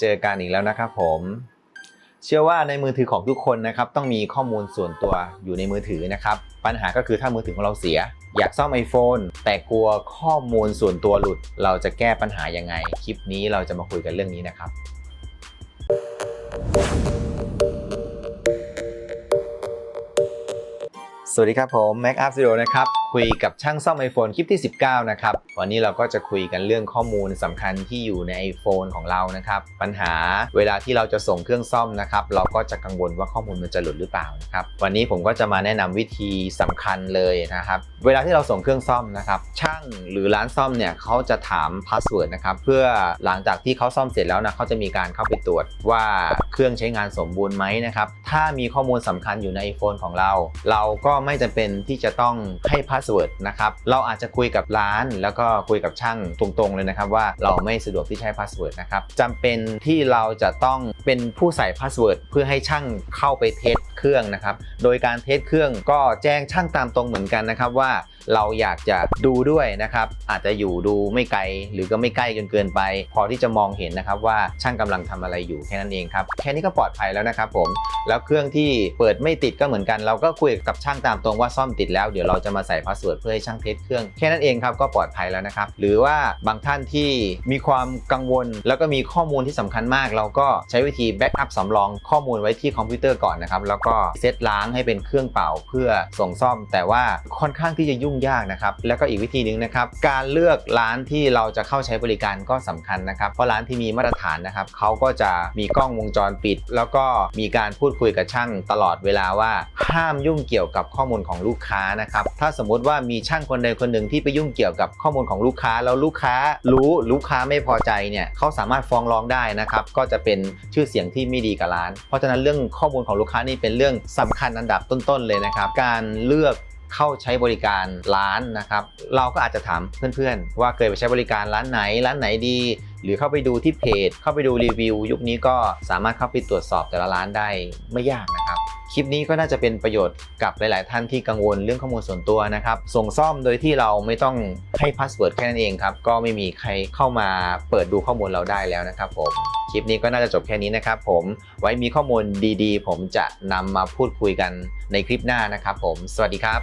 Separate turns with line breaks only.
เจอกันอีกแล้วนะครับผม เชื่อว่าในมือถือของทุกคนนะครับต้องมีข้อมูลส่วนตัวอยู่ในมือถือนะครับ ปัญหาก็คือถ้ามือถือของเราเสีย อยากซ่อม iPhone แต่กลัวข้อมูลส่วนตัวหลุด เราจะแก้ปัญหายังไง คลิปนี้เราจะมาคุยกันเรื่องนี้นะครับสวัสดีครับผม Mac Up Zero นะครับ คุยกับช่างซ่อม iPhone คลิปที่ 19 นะครับ วันนี้เราก็จะคุยกันเรื่องข้อมูลสำคัญที่อยู่ใน iPhone ของเรานะครับ ปัญหาเวลาที่เราจะส่งเครื่องซ่อมนะครับ เราก็จะกังวลว่าข้อมูลมันจะหลุดหรือเปล่านะครับ วันนี้ผมก็จะมาแนะนำวิธีสำคัญเลยนะครับ เวลาที่เราส่งเครื่องซ่อมนะครับ ช่างหรือร้านซ่อมเนี่ยเขาจะถามพาสเวิร์ดนะครับ เพื่อหลังจากที่เขาซ่อมเสร็จแล้วนะเขาจะมีการเข้าไปตรวจว่าเครื่องใช้งานสมบูรณ์ไหมนะครับ ถ้ามีข้อมูลสำคัญอยู่ใน iPhone ของเรา เราก็ไม่จำเป็นที่จะต้องให้พาสเวิร์ดนะครับเราอาจจะคุยกับร้าน แล้วก็คุยกับช่างตรงๆเลยนะครับว่าเราไม่สะดวกที่ใช้พาสเวิร์ดนะครับจำเป็นที่เราจะต้องเป็นผู้ใส่พาสเวิร์ดเพื่อให้ช่างเข้าไปเทสเครื่องนะครับโดยการเทสเครื่องก็แจ้งช่างตามตรงเหมือนกันนะครับว่าเราอยากจะดูด้วยนะครับอาจจะอยู่ดูไม่ไกลหรือก็ไม่ใกล้จนเกินไป พอที่จะมองเห็นนะครับว่าช่างกำลังทำอะไรอยู่แค่นั้นเองครับแค่นี้ก็ปลอดภัยแล้วนะครับผมแล้วเครื่องที่เปิดไม่ติดก็เหมือนกัน เราก็คุยกับช่างตามตรงว่าซ่อมติดแล้วเดี๋ยวเราจะมาใส่าสเวิร์ดเพื่อให้ช่างเทสเครื่อง แค่นั้นเองครับก็ปลอดภัยแล้วนะครับ หรือว่าบางท่านที่มีความกังวล แล้วก็มีข้อมูลที่สำคัญมาก เราก็ใช้วิธีแบ็กอัพสำรองข้อมูลไว้ที่คอมพิวเตอร์ก่อนนะครับแล้วก็เซตล้างให้เป็นเครื่องเป่าเพื่อส่งซ่อม แต่ว่าค่อนข้างที่จะยุ่งยากนะครับแล้วก็อีกวิธีหนึ่งนะครับการเลือกร้านที่เราจะเข้าใช้บริการก็สำคัญนะครับเพราะร้านที่มีมาตรฐานนะครับเขาก็จะมีกล้องวงจรปิด แล้วก็มีการพูดคุยกับช่างตลอดเวลาว่า ห้ามยุ่งเกี่ยวกับข้อมูลของลูกค้านะครับถ้าสมมติว่ามีช่างคนใดคนหนึ่งที่ไปยุ่งเกี่ยวกับข้อมูลของลูกค้า แล้วลูกค้ารู้ลูกค้าไม่พอใจเนี่ยเขาสามารถฟ้องร้องได้นะครับก็จะเป็นชื่อเสียงที่ไม่ดีกับร้าน เพราะฉะนั้นเรื่องข้อมูลของลูกค้านี่เป็นเรื่องสำคัญอันดับต้นๆเลยนะครับ การเลือกเข้าใช้บริการร้านนะครับ เราก็อาจจะถามเพื่อนๆ ว่าเคยไปใช้บริการร้านไหน ร้านไหนดี หรือเข้าไปดูที่เพจ เข้าไปดูรีวิว ยุคนี้ก็สามารถเข้าไปตรวจสอบแต่ละร้านได้ไม่ยากนะครับ คลิปนี้ก็น่าจะเป็นประโยชน์กับหลาย ๆ ท่านที่กังวลเรื่องข้อมูลส่วนตัวนะครับ ส่งซ่อมโดยที่เราไม่ต้องให้พาสเวิร์ดแค่นั้นเองครับ ก็ไม่มีใครเข้ามาเปิดดูข้อมูลเราได้แล้วนะครับผม คลิปนี้ก็น่าจะจบแค่นี้นะครับผม ไว้มีข้อมูลดี ๆ ผมจะนำมาพูดคุยกันในคลิปหน้านะครับผม สวัสดีครับ